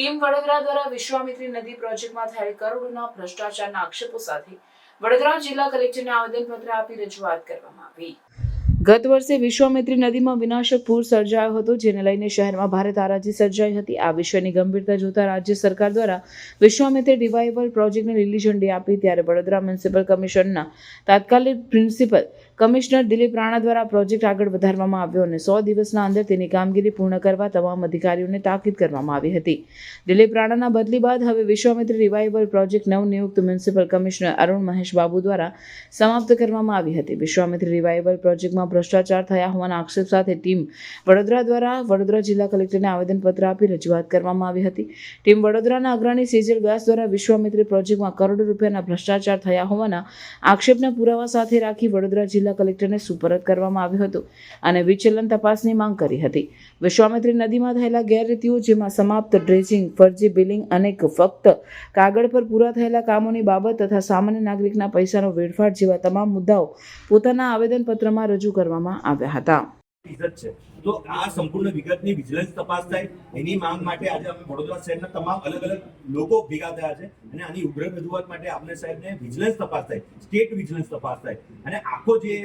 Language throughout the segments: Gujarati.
ટીમ વડોદરા દ્વારા વિશ્વામિત્રી નદી પ્રોજેક્ટમાં થયેલ કરોડોના ભ્રષ્ટાચારના આક્ષેપો સાથે વડોદરા જિલ્લા કલેક્ટરને આવેદનપત્ર આપી રજૂઆત કરવામાં આવી. ગત વર્ષે વિશ્વામિત્રી નદીમાં વિનાશક પૂર સર્જાયો હતો, જેને લઈને શહેરમાં ભારે તારાજી સર્જાઈ હતી. આ વિષયની ગંભીરતા જોતા રાજ્ય સરકાર દ્વારા વિશ્વામિત્રી રિવાઇવલ પ્રોજેક્ટને લીલી ઝંડી આપી, ત્યારે વડોદરા મ્યુનિસિપલ કમિશનના તાત્કાલિક પ્રિન્સિપલ કમિશનર દિલીપ રાણા દ્વારા પ્રોજેક્ટ આગળ વધારવામાં આવ્યો અને સો દિવસના અંદર તેની કામગીરી પૂર્ણ કરવા તમામ અધિકારીઓને તાકીદ કરવામાં આવી હતી. દિલીપ રાણાના બદલી બાદ હવે વિશ્વામિત્રી રિવાઇવલ પ્રોજેક્ટ નવનિયુક્ત મ્યુનિસિપલ કમિશનર અરુણ મહેશ બાબુ દ્વારા સમાપ્ત કરવામાં આવી હતી. વિશ્વામિત્રી રિવાઇવલ પ્રોજેક્ટમાં ભ્રષ્ટાચાર થયા હોવાના આક્ષેપ સાથે ટીમ વડોદરા દ્વારા વડોદરા જિલ્લા કલેક્ટરને આવેદનપત્ર આપી રજૂઆત કરવામાં આવી હતી. ટીમ વડોદરાના અગ્રણી સેજલ વ્યાસ દ્વારા વિશ્વામિત્રી પ્રોજેક્ટમાં કરોડો રૂપિયાના ભ્રષ્ટાચાર થયા હોવાના આક્ષેપના પુરાવા સાથે રાખી વડોદરા જિલ્લા કલેક્ટરને સુપરત કરવામાં આવ્યું હતું અને વિચલન તપાસની માંગ કરી હતી. વિશ્વામિત્રી નદીમાં થયેલા ગેરરીતિઓ, જેમાં સમાપ્ત ડ્રેજિંગ ફરજી બિલિંગ અને ફક્ત કાગળ પર પૂરા થયેલા કામોની બાબત તથા સામાન્ય નાગરિકના પૈસાનો વેડફાટ જેવા તમામ મુદ્દાઓ પોતાના આવેદનપત્રમાં રજૂ કરવામાં આવ્યા હતા. ઇજ્જત છે. તો આ સંપૂર્ણ વિગતની વિજિલન્સ તપાસ થાય. એની માંગ માટે આજે અમે વડોદરા શહેરના તમામ અલગ અલગ લોકો ભેગા થયા છે અને આની ઉગ્ર રજૂઆત માટે આપણે સાહેબને વિજિલન્સ તપાસ થાય. સ્ટેટ વિજિલન્સ તપાસ થાય. અને આખો જે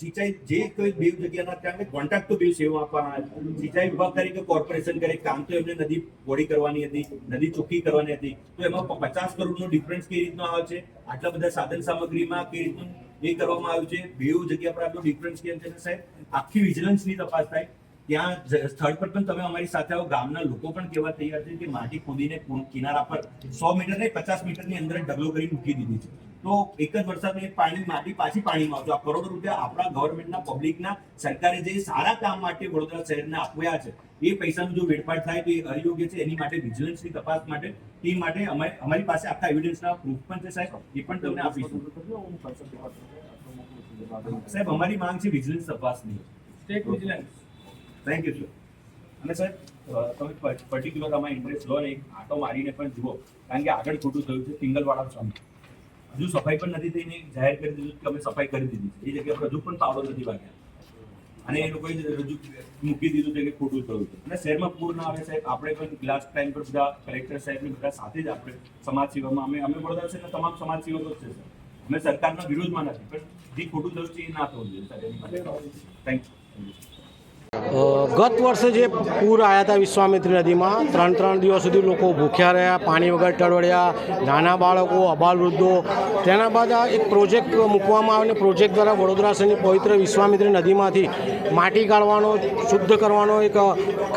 સિંચાઈ, જે કોઈ બે જગ્યાના ત્યાં કોન્ટ્રાક્ટ તો બે સેવા આપવાના સિંચાઈ વિભાગ તરીકે કોર્પોરેશન કરે, કામ તો એમને નદી બોડી કરવાની હતી, નદી ચોખ્ખી કરવાની હતી. તો એમાં પચાસ કરોડનો ડિફરન્સ કેવી રીતનો આવે છે? આટલા બધા સાધન સામગ્રીમાં કેવી રીતનું એ કરવામાં આવ્યું છે. બે જગ્યા પર આટલો ડિફરન્સ કેમ છે સાહેબ? આખી વિજિલન્સની તપાસ થાય. ત્યાં સ્થળ પર પણ તમે અમારી સાથે આવો. ગામના લોકો પણ કેવા તૈયાર છે કે માટી ખોદીને કિનારા પર સો મીટર ને પચાસ મીટરની અંદર ડગલો કરી મૂકી દીધી છે. તો એક જ વરસાદમાં પાણી માટી પાછી પાણીમાં આવશે. આ કરોડો રૂપિયા આપણા ગવર્મેન્ટના પબ્લિકના સરકારે જે સારા કામ માટે વડોદરા શહેરને આપ્યા છે એ પૈસાનું જો વેડફાટ થાય તો એ અયોગ્ય છે. એની માટે વિજિલન્સની તપાસ માટે ટીમ માટે અમારી અમારી પાસે આખા એવિડન્સના પ્રૂફ પણ છે સાહેબ. એ પણ તમને આપીશું. સાહેબ અમારી માંગ છે વિજિલન્સ તપાસની. State vigilance thank you sir અને સાહેબ તમે પર્ટિક્યુલર આમાં ઇન્ટરેસ્ટ લો ને એક આટો મારીને પણ જુઓ. કારણ કે આગળ ખોટું થયું છે પિંગલવાડા સામે હજુ સફાઈ પણ નથી થઈને જાહેર કરી દીધું કે અમે સફાઈ કરી દીધી છે. એ જગ્યા પર હજુ પણ પાવડો નથી વાગ્યા. અને એ લોકોએ રજૂ મૂકી દીધું છે કે ખોટું થયું છે. અને શહેરમાં પૂર ના આવે સાહેબ, આપણે પણ લાસ્ટ ટાઈમ પર બધા કલેક્ટર સાહેબ બધા સાથે જ આપણે સમાજ સેવામાં અમે અમે વડોદરા શહેરના તમામ સમાજ સેવકો છે સર અમે સરકારના વિરોધમાં નથી, પણ જે ખોટું થયું છે એ ના થવું જોઈએ સર એની માટે. થેન્ક યુ ગત વર્ષે જે પૂર આવ્યા હતા વિશ્વામિત્રી નદીમાં, ત્રણ ત્રણ દિવસ સુધી લોકો ભૂખ્યા રહ્યા, પાણી વગર ટળવડ્યા નાના બાળકો, અબાલ વૃદ્ધો. તેના બાદ આ એક પ્રોજેક્ટ મૂકવામાં આવે અને પ્રોજેક્ટ દ્વારા વડોદરા શહેરની પવિત્ર વિશ્વામિત્રી નદીમાંથી માટી કાઢવાનો, શુદ્ધ કરવાનો એક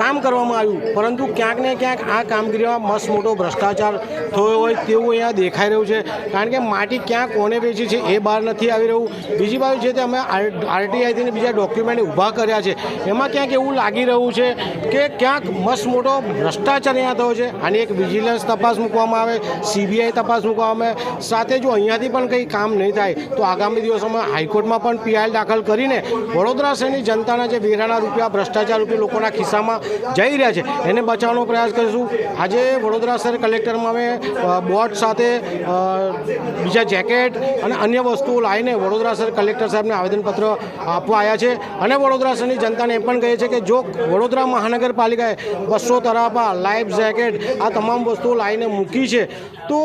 કામ કરવામાં આવ્યું. પરંતુ ક્યાંક ને ક્યાંક આ કામગીરીમાં મસ્ત મોટો ભ્રષ્ટાચાર થયો હોય તેવું અહીંયા દેખાઈ રહ્યું છે. કારણ કે માટી ક્યાં કોને વેચી છે એ બહાર નથી આવી રહ્યું. બીજી બાજુ છે તે અમે આરટીઆઈથી બીજા ડોક્યુમેન્ટ ઊભા કર્યા છે. એમાં ક્યાંક એવું લાગી રહ્યું છે કે ક્યાંક મસ્ત મોટો ભ્રષ્ટાચાર અહીંયા થયો છે. આની એક વિજિલન્સ તપાસ મૂકવામાં આવે સીબીઆઈ તપાસ મૂકવામાં આવે. સાથે જો અહીંયાથી પણ કંઈ કામ નહીં થાય, તો આગામી દિવસોમાં હાઈકોર્ટમાં પણ પીઆઈ દાખલ કરીને વડોદરા શહેરની જનતાના જે વેરાના રૂપિયા, ભ્રષ્ટાચાર રૂપિયા લોકોના ખિસ્સામાં જઈ રહ્યા છે. એને બચાવવાનો પ્રયાસ કરીશું. આજે વડોદરા શહેર કલેક્ટરમાં અમે બોટ સાથે બીજા જેકેટ અને અન્ય વસ્તુઓ લાવીને વડોદરા શહેર કલેક્ટર સાહેબને આવેદનપત્ર આપવા આવ્યા છે. અને વડોદરા શહેરની જનતાને એ પણ કહે છે કે જો વડોદરા મહાનગરપાલિકાએ બસો તરાપા, લાઈફ જેકેટ, આ તમામ વસ્તુઓ લાવીને મૂકી છે, તો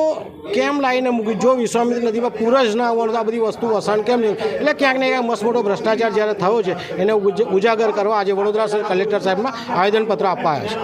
કેમ લાવીને મૂકી? જો વિશ્વામિત્ર નદીમાં પૂર જ ના આવવાનું આ બધી વસ્તુ વસાણ કેમ નહીં? એટલે ક્યાંક ને ક્યાંક મસ્ત મોટો ભ્રષ્ટાચાર જ્યારે થયો છે, એને ઉજાગર કરવા આજે વડોદરા કલેક્ટર સાહેબમાં આવેદનપત્ર આપવા આવ્યા છે